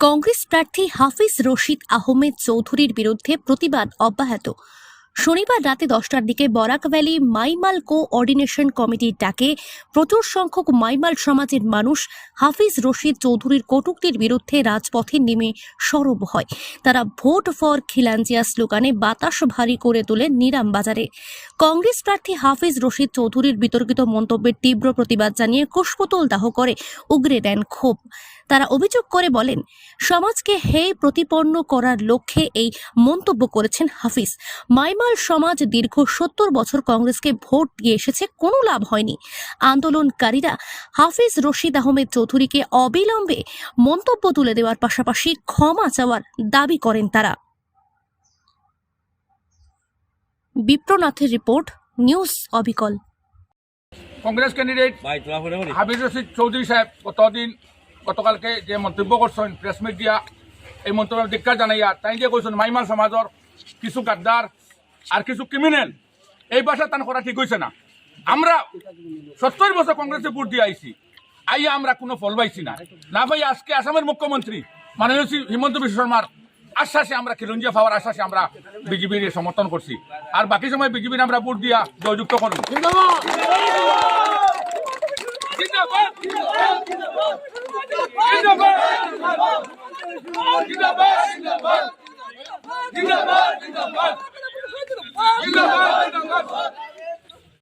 কংগ্রেস প্রার্থী হাফিজ রশিদ আহমেদ চৌধুরীর বিরুদ্ধে প্রতিবাদ অব্যাহত। শনিবার রাতে দশটার দিকে বরাক ভ্যালি মাইমাল কোঅর্ডিনেশন কমিটির ডাকে প্রচুর সংখ্যক মাইমাল সমাজের মানুষ হাফিজ রশিদ চৌধুরীর কটূক্তির বিরুদ্ধে রাজপথে নেমে সরব হয়। তারা ভোট ফর খিলাঞ্জিয়া স্লোগানে বাতাস ভারী করে তোলে নিরাম বাজারে। কংগ্রেস প্রার্থী হাফিজ রশিদ চৌধুরীর বিতর্কিত মন্তব্যের তীব্র প্রতিবাদ জানিয়ে কুশপুতল দাহ করে উগরে দেন ক্ষোভ। তারা অভিযোগ করে বলেন, সমাজকে হে প্রতিপন্ন করার লক্ষ্যে এই মন্তব্য করেছেন হাফিজ। মাইমাল সমাজ দীর্ঘ সত্তর বছর কংগ্রেসকে ভোট দিয়ে এসেছে কোনো লাভ হয়নি। আন্দোলনকারীরা হাফিজ রশিদ আহমেদ চৌধুরীকে অবিলম্বে মন্তব্য তুলে দেওয়ার পাশাপাশি ক্ষমা চাওয়ার দাবি করেন তারা। বিপ্রনাথের রিপোর্ট নিউজ অবিকল। কংগ্রেস ক্যান্ডিডেট হাবিজ রশিদ চৌধুরী সাহেব গতদিন গতকালকে যে মন্তব্য করছেন প্রেস মিট দিয়া এই মন্তব্য ধিক্কার জানাইয়া তাই যে কৈছেন মাইমাল সমাজর কিছু গাদ্দার আর কিছু ক্রিমিনাল এই ভাষা তান করা ঠিক হয়েছে না। আমরা সত্তর বছর কংগ্রেসে ভোট দিয়ে আইছি। আইয়া আমরা কোনো ফল পাইছি না। না ভাই, আজকে আসামের মুখ্যমন্ত্রী মাননীয় শ্রী হিমন্ত বিশ্ব শর্মার আশ্বাসে আমরা খিলঞ্জিয়া পাওয়ার আশ্বাসে আমরা বিজেপির সমর্থন করছি। আর বাকি সময় বিজেপির আমরা ভোট দিয়া জয়যুক্ত করব। জিন্দাবাদ! জিন্দাবাদ! জিন্দাবাদ! জিন্দাবাদ! জিন্দাবাদ জিন্দাবাদ